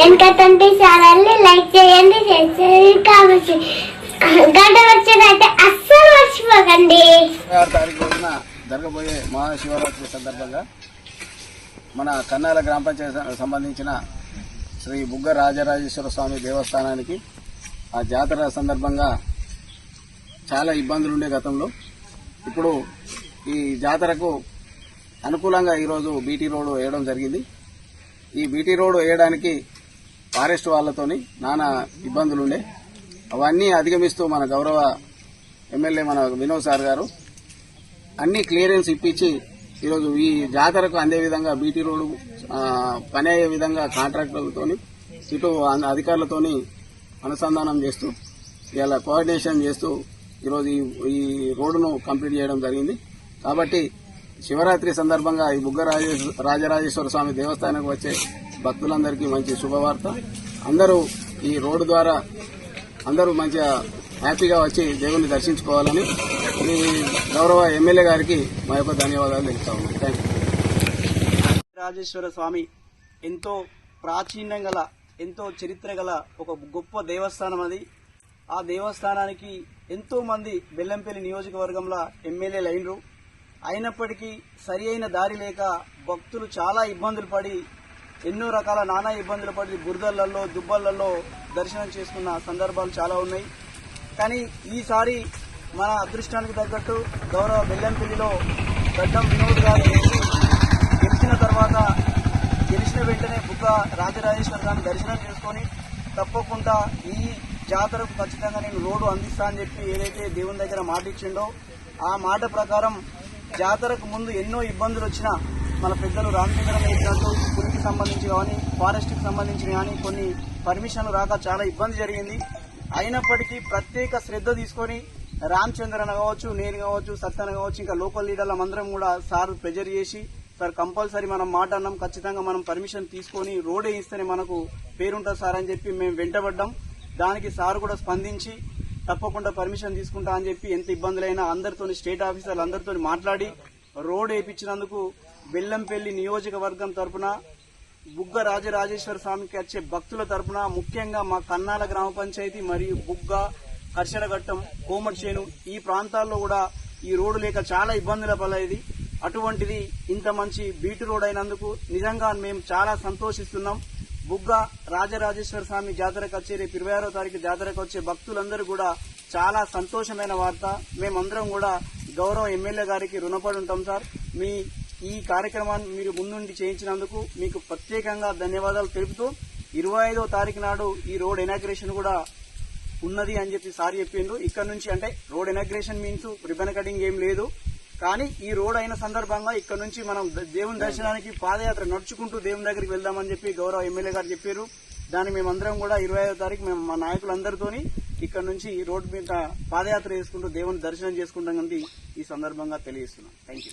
Twenty ఛానల్ని like చేయండి share చేయండి గంట వచ్చినట్టే అస్సలు మర్చిపోకండి. తారీఖు రోజున జరగబోయే మహాశివరాత్రి సందర్భంగా మన కన్నాల గ్రామ పంచాయతీ సంబంధించిన శ్రీ బుగ్గ రాజరాజేశ్వర స్వామి దేవస్థానానికి ఆ జాతర సందర్భంగా చాలా ఇబ్బందులు ఉండే గతంలో. ఇప్పుడు ఈ జాతరకు అనుకూలంగా ఈరోజు బీటీ రోడ్డు వేయడం జరిగింది. ఈ బీటీ రోడ్డు వేయడానికి ఫారెస్ట్ వాళ్ళతోని నానా ఇబ్బందులుండే. అవన్నీ అధిగమిస్తూ మన గౌరవ ఎమ్మెల్యే మన వినోద్ సార్ గారు అన్ని క్లియరెన్స్ ఇప్పించి ఈరోజు ఈ జాతరకు అందే విధంగా బీటీ రోడ్డు పని అయ్యే విధంగా కాంట్రాక్టర్లతోని ఇటు అన్- అధికారులతోని అనుసంధానం చేస్తూ ఇలా కోఆర్డినేషన్ చేస్తూ ఈరోజు ఈ ఈ రోడ్డును కంప్లీట్ చేయడం జరిగింది. కాబట్టి శివరాత్రి సందర్భంగా ఈ బుగ్గ రాజరాజేశ్వర స్వామి దేవస్థానానికి వచ్చే భక్తులందరికీ మంచి శుభవార్త. అందరూ ఈ రోడ్డు ద్వారా అందరూ మంచిగా హ్యాపీగా వచ్చి దేవుణ్ణి దర్శించుకోవాలని ఈ గౌరవ ఎమ్మెల్యే గారికి మా యొక్క ధన్యవాదాలు తెలుపుతా ఉన్నాం. థ్యాంక్ రాజేశ్వర స్వామి ఎంతో ప్రాచీనం గల ఎంతో చరిత్ర గల ఒక గొప్ప దేవస్థానం అది. ఆ దేవస్థానానికి ఎంతో మంది బెల్లంపల్లి నియోజకవర్గంలో ఎమ్మెల్యేలు అయినరు. అయినప్పటికీ సరి అయిన దారి లేక భక్తులు చాలా ఇబ్బందులు పడి ఎన్నో రకాల నానా ఇబ్బందులు పడి బురదలలో దుబ్బలలో దర్శనం చేసుకున్న సందర్భాలు చాలా ఉన్నాయి. కానీ ఈసారి మన అదృష్టానికి తగ్గట్టు గౌరవ బెల్లంపల్లిలో గడ్డం వినోద్ గారు గెలిచిన తర్వాత గెలిచిన వెంటనే బుగ్గ రాజరాజేశ్వర గారిని దర్శనం చేసుకొని తప్పకుండా ఈ జాతరకు ఖచ్చితంగా నేను రోడ్డు అందిస్తా అని చెప్పి ఏదైతే దేవుని దగ్గర మాట ఇచ్చిండో ఆ మాట ప్రకారం జాతరకు ముందు ఎన్నో ఇబ్బందులు వచ్చినా మన పెద్దలు రామచంద్రం వేసినట్టు సంబంధించి కానీ ఫారెస్ట్కి సంబంధించి కానీ కొన్ని పర్మిషన్లు రాక చాలా ఇబ్బంది జరిగింది. అయినప్పటికీ ప్రత్యేక శ్రద్ధ తీసుకొని రామచంద్రన్ కావచ్చు నేను కావచ్చు సత్యన కావచ్చు ఇంకా లోకల్ లీడర్ల అందరం కూడా సార్ ప్రెజర్ చేసి సార్ కంపల్సరీ మనం మాట అన్నాం ఖచ్చితంగా మనం పర్మిషన్ తీసుకొని రోడ్ వేయిస్తేనే మనకు పేరుంటుంది సార్ అని చెప్పి మేము వెంటబడ్డాం. దానికి సార్ కూడా స్పందించి తప్పకుండా పర్మిషన్ తీసుకుంటా అని చెప్పి ఎంత ఇబ్బందులైనా అందరితో స్టేట్ ఆఫీసర్లు అందరితో మాట్లాడి రోడ్ వేయించినందుకు బెల్లంపల్లి నియోజకవర్గం తరపున బుగ్గ రాజరాజేశ్వర స్వామికి వచ్చే భక్తుల తరపున ముఖ్యంగా మా కన్నాల గ్రామ పంచాయతీ మరియు బుగ్గ కర్షడఘట్టం కోమటిచేను ఈ ప్రాంతాల్లో కూడా ఈ రోడ్డు లేక చాలా ఇబ్బందుల పడేది అటువంటిది ఇంత మంచి బీటు రోడ్ అయినందుకు నిజంగా మేము చాలా సంతోషిస్తున్నాం. బుగ్గ రాజరాజేశ్వర స్వామి జాతరకు వచ్చే రేపు ఇరవై ఆరో తారీఖు జాతరకు వచ్చే భక్తులందరూ కూడా చాలా సంతోషమైన వార్త. మేమందరం కూడా గౌరవ ఎమ్మెల్యే గారికి రుణపడి ఉంటాం సార్. మీ ఈ కార్యక్రమాన్ని మీరు ముందుండి చేయించినందుకు మీకు ప్రత్యేకంగా ధన్యవాదాలు తెలుపుతూ ఇరవై ఐదో తారీఖు నాడు ఈ రోడ్ ఇనాగ్రేషన్ కూడా ఉన్నది అని చెప్పి సార్ చెప్పిండ్రు. ఇక్కడ నుంచి అంటే road inauguration means ribbon cutting ఏం లేదు. కానీ ఈ రోడ్ అయిన సందర్భంగా ఇక్కడ నుంచి మనం దేవుని దర్శనానికి పాదయాత్ర నడుచుకుంటూ దేవుని దగ్గరికి వెళ్దామని చెప్పి గౌరవ ఎమ్మెల్యే గారు చెప్పారు. దాన్ని మేమందరం కూడా ఇరవై ఐదో తారీఖు మేము మా నాయకులందరితోని ఇక్కడ నుంచి రోడ్డు మీద పాదయాత్ర చేసుకుంటూ దేవుని దర్శనం చేసుకుంటాం ఈ సందర్భంగా తెలియజేస్తున్నాం. Thank you